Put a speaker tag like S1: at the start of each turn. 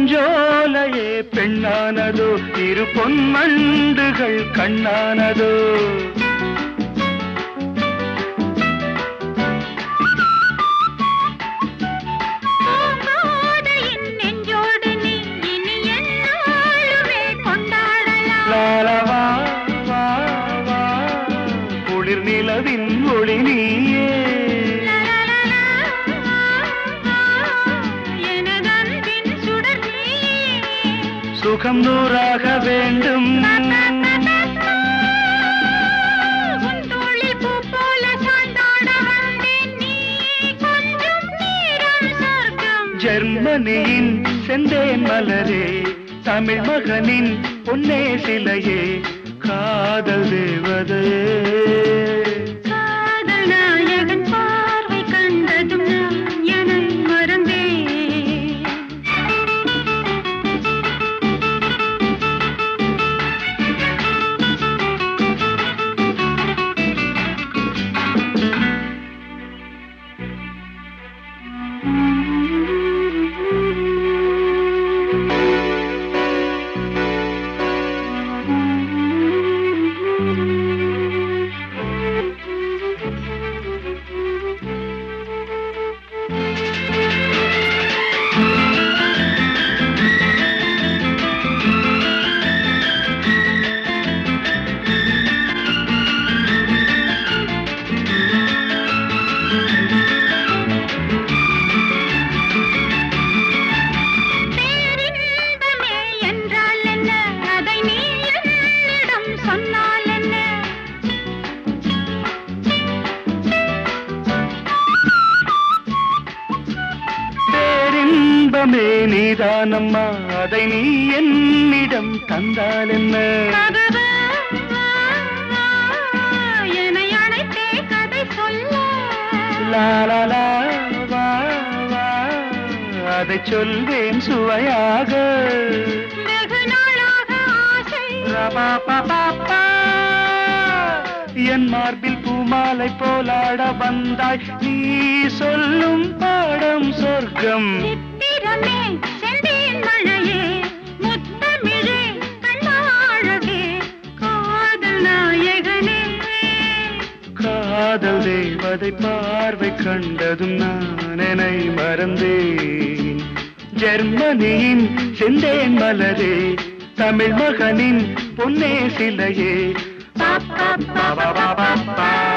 S1: பூஞ்சோலையே பெண்ணானதோ இரு பொன்மண்டுகள் கண்ணானதோ.
S2: பூங்கோதையின் நெஞ்சோடு
S1: சுகம் நூறாக வேண்டும் ஜெர்மனியின் செந்தேன் மலரே தமிழ் மகனின் பொன்னே சிலையே காதல் தேவதையே நீதானம்மா அதை நீ என்னிடம் தந்தால் என்ன அதை சொல்வேன் சுவையாக. என் மார்பில் பூமாலை போலாட வந்தாய். நீ சொல்லும் பாடம் சொர்க்கம். காதல் தேவதை பார்வை கண்டதும் நான் என்னை மறந்தேன். ஜெர்மனியின் செந்தேன் மலரே தமிழ் மகனின் பொன்னே சிலையே. பாப்பா பாப்பா பாப்பா